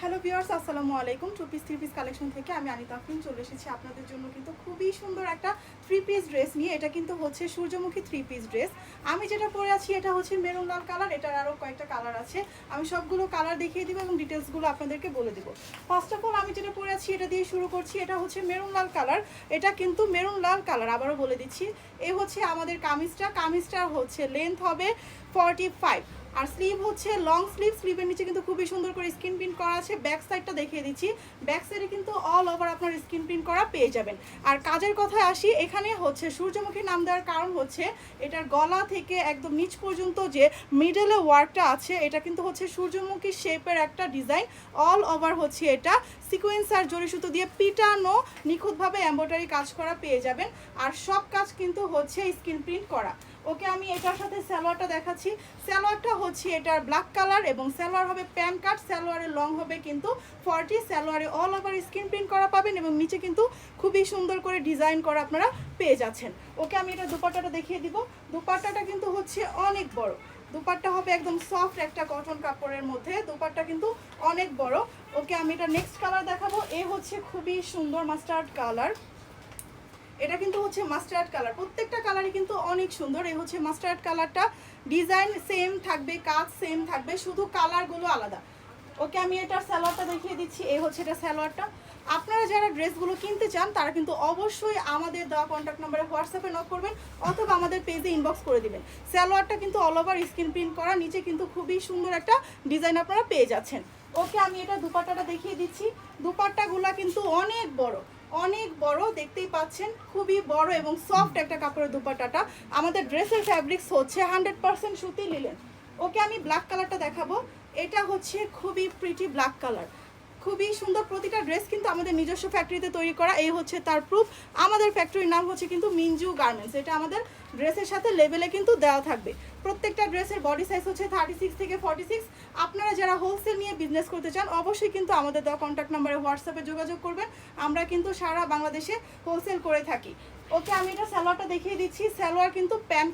Hello viewers আসসালামু আলাইকুম। Two piece three piece collection থেকে আমি আনিতা আফরিন চলে এসেছি আপনাদের জন্য কিন্তু খুবই সুন্দর একটা থ্রি পিস ড্রেস নিয়ে। এটা কিন্তু হচ্ছে সূর্যমুখী থ্রি পিস ড্রেস আমি যেটা পরে আছি, এটা হচ্ছে মেরুন লাল কালার এটার আরও কয়েকটা কালার আছে। আমি সবগুলো কালার দেখিয়ে দিব এবং ডিটেলসগুলো আপনাদেরকে বলে দেবো। ফার্স্ট অফ অল আমি যেটা পরে আছি, এটা দিয়ে শুরু করছি, এটা হচ্ছে মেরুন লাল কালার এটা কিন্তু মেরুন লাল কালার আবারও বলে দিচ্ছি। এ হচ্ছে আমাদের কামিজটা। কামিজটা হচ্ছে লেন্থ হবে ফর্টি ফাইভ আর স্লিভ হচ্ছে লং স্লিভ স্লিভের নিচে কিন্তু খুবই সুন্দর করে স্কিন প্রিন্ট করা আছে। ব্যাক সাইডটা দেখিয়ে দিচ্ছি। ব্যাক সাইডে কিন্তু অল ওভার আপনার স্কিন প্রিন্ট করা পেয়ে যাবেন। আর কাজের কথায় আসি, এখানে হচ্ছে সূর্যমুখী নাম দেওয়ার কারণ হচ্ছে এটার গলা থেকে একদম নিচ পর্যন্ত যে মিডলে ওয়ার্কটা আছে, এটা কিন্তু হচ্ছে সূর্যমুখী শেপের একটা ডিজাইন অল ওভার হচ্ছে এটা। সিকোয়েন্স আর জড়ি সুতো দিয়ে পিটানো, নিখুঁতভাবে এম্ব্রয়ডারি কাজ করা পেয়ে যাবেন। আর সব কাজ কিন্তু হচ্ছে স্কিন প্রিন্ট করা। ওকে আমি এটার সাথে সালোয়ারটা দেখাচ্ছি। সালোয়ারটা হচ্ছে এটার ব্ল্যাক কালার এবং সালোয়ার হবে প্যান কাট সালোয়ারের লং হবে কিন্তু ফর্টি সালোয়ারে অল ওভার স্ক্রিন প্রিন্ট করা পাবেন এবং নিচে কিন্তু খুবই সুন্দর করে ডিজাইন করা আপনারা পেয়ে যাচ্ছেন। ওকে আমি এটা দুপাট্টাটা দেখিয়ে দিব। দুপাট্টাটা কিন্তু হচ্ছে অনেক বড়। দুপাট্টা হবে একদম সফট একটা কটন কাপড়ের মধ্যে। দুপাট্টা কিন্তু অনেক বড়। ওকে আমি এটা নেক্সট কালার দেখাবো। এ হচ্ছে খুবই সুন্দর মাস্টার্ড কালার এটা কিন্তু হচ্ছে মাস্টার্ড কালার প্রত্যেকটা কালারই কিন্তু অনেক সুন্দর। এই হচ্ছে মাস্টার্ড কালারটা ডিজাইন সেম থাকবে, কাজ সেম থাকবে, শুধু কালারগুলো আলাদা। ওকে আমি এটার স্যালোয়ারটা দেখিয়ে দিচ্ছি। এই হচ্ছে এটা স্যালোয়ারটা আপনারা যারা ড্রেসগুলো কিনতে চান, তারা কিন্তু অবশ্যই আমাদের দেওয়া কন্ট্যাক্ট নাম্বারে হোয়াটসঅ্যাপে নক করবেন, অথবা আমাদের পেজে ইনবক্স করে দিবেন। স্যালোয়ারটা কিন্তু অল ওভার স্ক্রিন প্রিন্ট করা, নিচে কিন্তু খুবই সুন্দর একটা ডিজাইন আপনারা পেয়ে যাচ্ছেন। ওকে আমি এটা দুপাট্টাটা দেখিয়ে দিচ্ছি। দুপাট্টাগুলা কিন্তু অনেক বড়। অনেক বড়, দেখতেই পাচ্ছেন, খুবই বড় এবং সফট একটা কাপড়ের দুপাটাটা। আমাদের ড্রেসের ফ্যাব্রিক্স হচ্ছে হান্ড্রেড পার্সেন্ট সুতি লিলেন ওকে আমি ব্ল্যাক কালারটা দেখাবো। এটা হচ্ছে খুবই প্রিটি ব্ল্যাক কালার খুবই সুন্দর প্রতিটা ড্রেস কিন্তু আমাদের নিজস্ব ফ্যাক্টরিতে তৈরি করা। এই হচ্ছে তার প্রুফ আমাদের ফ্যাক্টরির নাম হচ্ছে কিন্তু মিনজু গার্মেন্টস এটা আমাদের ড্রেসের সাথে লেভেলে কিন্তু দেওয়া থাকবে। প্রত্যেকটা ড্রেসের বডি সাইজ হচ্ছে থার্টি সিক্স থেকে ফর্টি সিক্স আপনারা যারা হোলসেল নিয়ে বিজনেস করতে চান, অবশ্যই কিন্তু আমাদের দেওয়া কন্ট্যাক্ট নাম্বারে হোয়াটসঅ্যাপে যোগাযোগ করবেন। আমরা কিন্তু সারা বাংলাদেশে হোলসেল করে থাকি। ওকে আমি এটা স্যালোয়ারটা দেখিয়ে দিচ্ছি। স্যালোয়ার কিন্তু প্যান